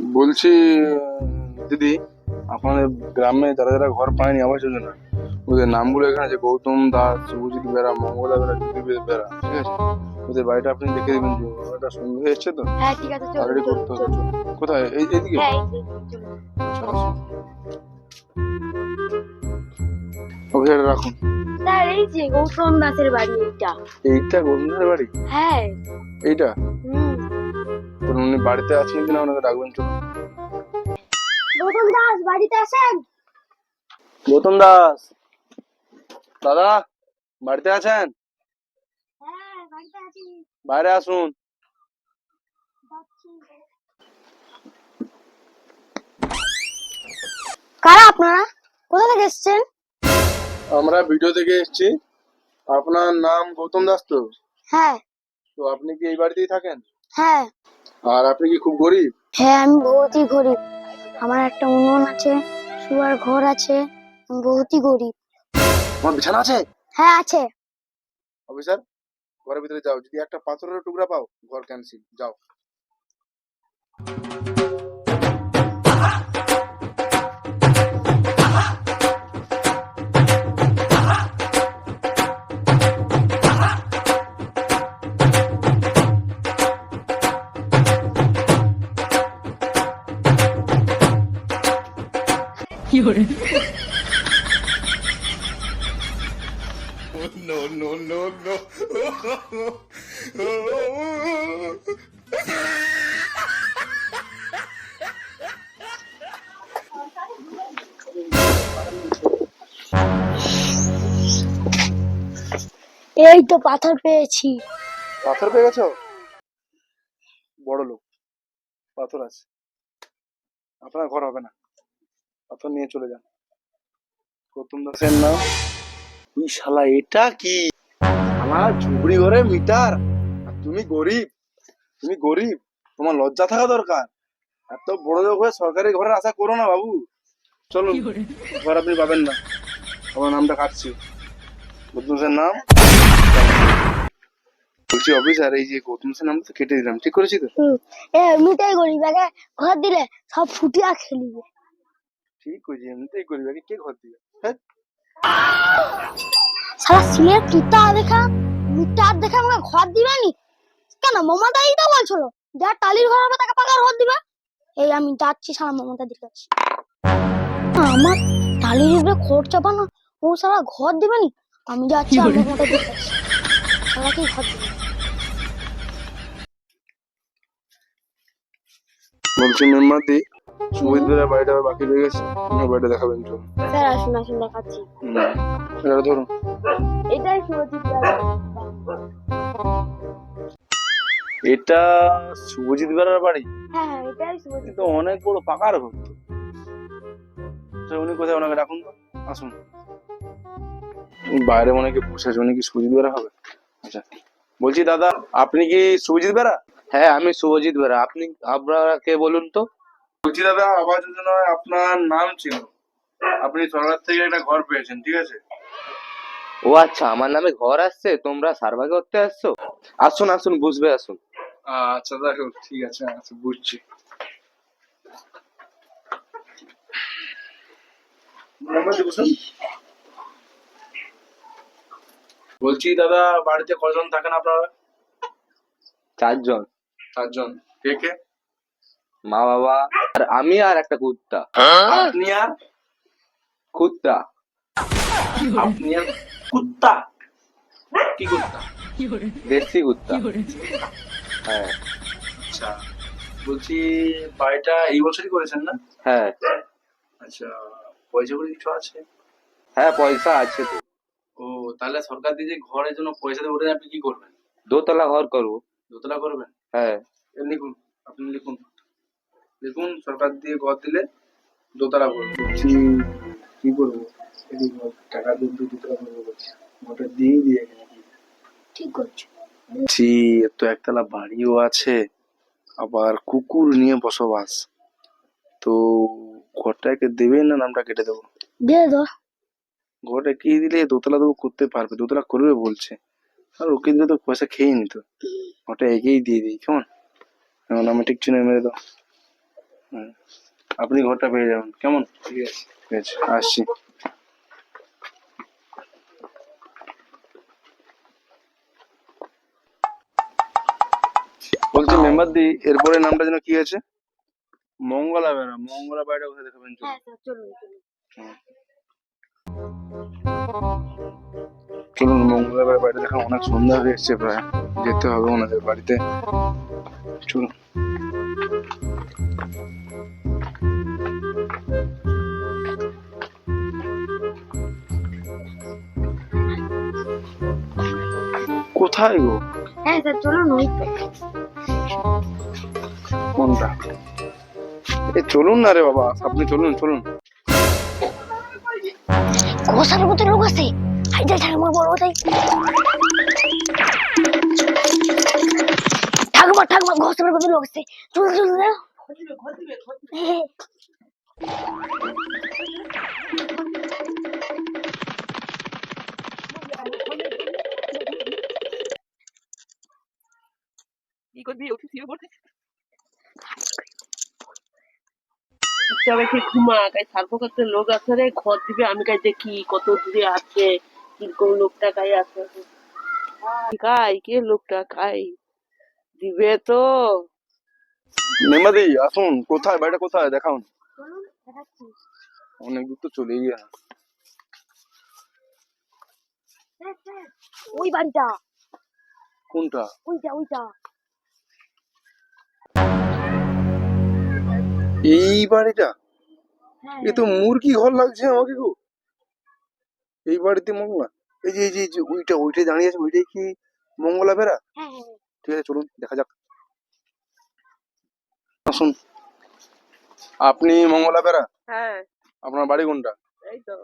বলছি দিদি আপনাদের গ্রামে যারা যারা ঘর পায়নি আবাস যোজনা ওদের নামগুলো এখানে আছে গৌতম দাস শুভজিৎ বেরা মঙ্গলা বেরা জ্যোতি বেরা ঠিক আছে? ওদের বাড়িটা আপনি দেখে দেবেন যে ওটা সুন্দর হয়ে এসছে তো? হ্যাঁ ঠিক আছে চলো অলরেডি করতে হবে। কোথায়? এই এইদিকে? হ্যাঁ যে, চলো। চলো। রাখুন। স্যার এই যে গৌতম দাসের বাড়ি এইটা। এইটা গৌতমের বাড়ি? হ্যাঁ। এইটা? উনি বাড়িতে আছেন কিনা ওনাকে ডাকবেন চলো গৌতম দাস বাড়িতে আছেন? গৌতম দাস। দাদা বাড়িতে আছেন? হ্যাঁ বাড়িতে আছি। বাইরে আসুন। কারা আপনারা? কোথা থেকে এসেছেন? আমরা ভিডিও থেকে এসেছি। আপনার নাম গৌতম দাস তো? হ্যাঁ। তো আপনি কি এই বাড়িতেই থাকেন? হ্যাঁ। আর আপনি কি খুব গরিব? হ্যাঁ আমি বহুতই গরিব। আমার একটা উনুন আছে শুয়ার ঘর আছে আমি বহুতই গরিব। আমার বিছানা আছে? হ্যাঁ আছে। অফিসার ঘরের ভিতরে যাও। যদি একটা পাথরের টুকরা পাও ঘর ক্যান্সেল যাও। এই তো পাথর পেয়েছি। পাথর পেয়ে গেছো? বড় লোক পাথর আছে। আপনার ঘর হবে না। পাথর নিয়ে চলে যান। গৌতম দাসের নাম তুই শালা এটা কি? আমার ঝুবড়ি ঘরে মিটার। আর তুমি গরিব। তুমি গরিব। তোমার লজ্জা থাকা দরকার। এত বড় লোক হয়ে সরকারি ঘরের আশা করো না বাবু। চলুন ঘর আপনি পাবেন না। আমার নামটা কাটছি। গৌতম দাসের নাম। বলছি অফিসার এই যে গৌতম দাসের নামটা তো কেটে দিলাম। ঠিক করেছি তো? এ গরিব। আগে ঘর দিলে সব ফুটিয়া খেলিবে। ঠিক করেছি এমনিতেই করি বাকি কে ঘর দিবে হ্যাঁ সারা সিলের কিতা দেখা মিটার দেখে আমাকে ঘর দিবানি কেন মমতা এই তো বলছিল যার টালির ঘর হবে তাকে পাকার ঘর দিবা? এই আমি যাচ্ছি সারা মমতা দিকে যাচ্ছি। আমার টালির উপরে খড় চাপানো ও সারা ঘর দিবানি আমি যাচ্ছি আমার মমতা দিকে যাচ্ছি সারা কি ঘর দিবে। বলছি মেম্বার সুবিধার বাড়িটা আবার বাকি রয়ে গেছে? অন্য বাড়িটা দেখাবেন তো স্যার আসুন আসুন দেখাচ্ছি। এটা ধরুন। এটাই এটা শুভজিৎ বেড়ার বাড়ি? হ্যাঁ হ্যাঁ এটাই শুভজিৎ তো অনেক বড় পাকার ঘর তো। আচ্ছা, উনি কোথায়? ওনাকে ডাকুন তো। আসুন। বাইরে মনে কি বসে আছে। উনি কি সুজিত বেড়া হবে? আচ্ছা। বলছি দাদা আপনি কি সুজিত বেড়া হ্যাঁ আমি শুভজিৎ বেড়া আপনি আপনারা কে বলুন তো? বলছি দাদা আবাস যোজনায় আপনার নাম ছিল। আপনি সরকার থেকে একটা ঘর পেয়েছেন ঠিক আছে? ও আচ্ছা আমার নামে ঘর আসছে তোমরা সার্ভে করতে আসছো? আসুন আসুন বুঝবে আসুন। আচ্ছা দেখো ঠিক আছে আচ্ছা বুঝছি। বলছি দাদা বাড়িতে কজন থাকেন আপনারা? চারজন। চারজন। কে কে? মা বাবা আর আমি আর একটা কুত্তা। আপনি আর কুত্তা। আপনি আর কুত্তা। কি কুত্তা? দেশি কুত্তা। হ্যাঁ। আচ্ছা বলছি বাড়িটা এই বছরই করেছেন না? হ্যাঁ। আচ্ছা পয়সা করে কিছু আছে? হ্যাঁ পয়সা আছে তো। ও তাহলে সরকার দিয়ে যে ঘরের জন্য পয়সা দেবে আপনি কি করবেন? দোতলা ঘর করব। দোতলা করবেন? হ্যাঁ। লিখুন আপনি লিখুন। লিখুন সরকার দিয়ে ঘর দিলে দোতলা করব বলছি কি করব? টাকা দিয়ে দোতলা করব বলছি। ঘরটা দিয়েই দিয়ে ঠিক করছ। বলছি তো একতলা বাড়িও আছে আবার কুকুর নিয়ে বসবাস। তো ঘরটাকে দেবে না নামটা কেটে দেবো? দিয়ে দাও। ঘরটা কি দিলে দোতলা দেবো করতে পারবে দোতলা করবে বলছে। আর ওকে দিলে তো পয়সা খেয়ে নিত। ওটা এগিয়েই দিয়ে দিই কেমন? আমি ঠিক চিনে মেরে দাও। আপনি ঘরটা পেয়ে যাবেন। কেমন? ঠিক আছে। ঠিক আছে আসছি। বলছি মেম্বার দি এরপরে নামটা যেন কি আছে? মঙ্গলা বেড়া মঙ্গলা বেড়া কোথায় দেখাবেন? চলুন। হ্যাঁ চলুন মঙ্গলা বেড়া বাড়িতে দেখা অনেক সন্ধ্যা হয়ে এসছে প্রায়। যেতে হবে ওনাদের বাড়িতে। চলুন। কোথায় গো? হ্যাঁ স্যার চলুন ওই কোনটা? এ চলুন না রে বাবা আপনি চলুন চলুন। ঘোষার মতো লোক আছে। হাই যাই ঠাকুমা বড় তাই ঠাকুমা ঠাকুমা ঘোষার মতো লোক আছে। চলুন চলুন না। হ্যাঁ। কি করবি উঠে শুয়ে পড়ে একটু ঘুমা কাই সার্বক্ষেত্রে লোক আছে রে ঘর দিবে আমি কাই দেখি কত দূরে আছে কীরকম লোকটা কাই আছে কাই কে লোকটা কাই দিবে তো নেমাদি আসুন কোথায় বাড়িটা কোথায় দেখাউন অনেক দূর তো চলেই গেল ওই বাড়িটা কোনটা ওইটা ওইটা এই বাড়িটা হ্যাঁ এ তো মুরগি ঘর লাগছে আমাকে গো। এই বাড়িতে মঙ্গলা। এই যে এই যে ওইটা ওইটাই দাঁড়িয়ে আছে ওইটাই কি মঙ্গলা বেড়া হ্যাঁ হ্যাঁ। ঠিক আছে চলুন দেখা যাক। আসুন আপনি মঙ্গলা বেড়া হ্যাঁ। আপনার বাড়ি কোনটা? এই তো।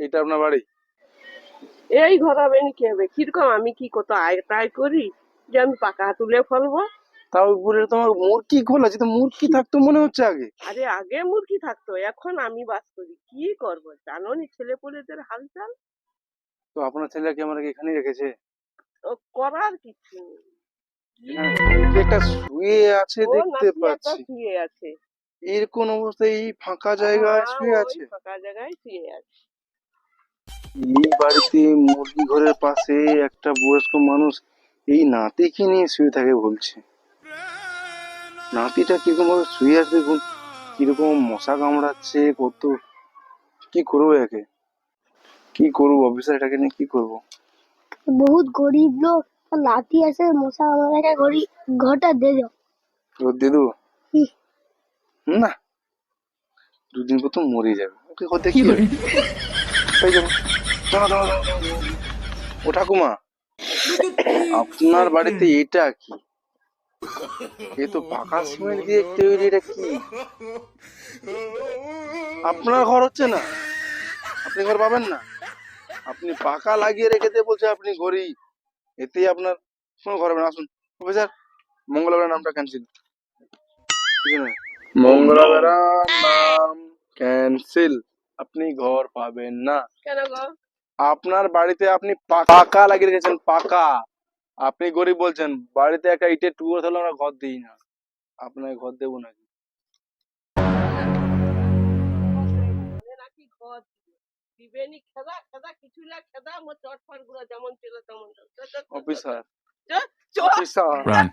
এটা আপনার বাড়ি? এই ঘর হবে নি কি হবে? কীরকম আমি কি কত আয় টাই করি? যে আমি পাকা তুলে ফেলব? তাও বলে তোমার মুরগি আছে তো মুরগি থাকতো মনে হচ্ছে আগে। আরে আগে মুরগি থাকতো এখন আমি বাস করি কি করব? জানো নি ছেলে পুলেদের হালচাল? তো আপনার ছেলেকে আমার এখানেই রেখেছে? ও করার কিছু একটা শুয়ে আছে দেখতে পাচ্ছি। শুয়ে আছে। এর কোন অবস্থায় এই ফাঁকা জায়গায় হ্যাঁ, শুয়ে আছে? ফাঁকা জায়গায় শুয়ে আছে। এই বাড়িতে মুরগি ঘরের পাশে একটা বয়স্ক মানুষ এই নাতিকে নিয়ে শুয়ে থাকে বলছে। নাতিটা কীরকম ভাবে শুয়ে আছে দেখুন কীরকম মশা কামড়াচ্ছে কত কি করব একে? কি করব অফিসার এটাকে নিয়ে কি করব? বহুত গরিব লোক লাঠি আছে মশা আমাকে ঘড়ি ঘরটা দে দাও। রোদ দিয়ে দেবো? না। দুদিন পর তো মরে যাবে। ওকে হতে কি হবে? হয়ে যাবে দাঁড়া। ও ঠাকুমা আপনার বাড়িতে এটা কি? এ তো পাকা সিমেন্ট দিয়ে তৈরি এটা কি? আপনার ঘর হচ্ছে না? আপনি ঘর পাবেন না? আপনি পাকা লাগিয়ে রেখে দিয়ে বলছে আপনি গরিব। এতেই আপনার কোনো ঘর হবে না। আসুন অফিসার মঙ্গলবার নামটা ক্যান্সেল মঙ্গলবার নাম ক্যান্সেল আপনি ঘর পাবেন না। কেন আপনার বাড়িতে আপনি পাকা লাগিয়ে রেখেছেন পাকা। আপনি গরিব বলছেন বাড়িতে একটা ইটের টুকরো থাকলে আমরা ঘর দিই না আপনাকে ঘর দেবো নাকি অফিসার। Officer Run.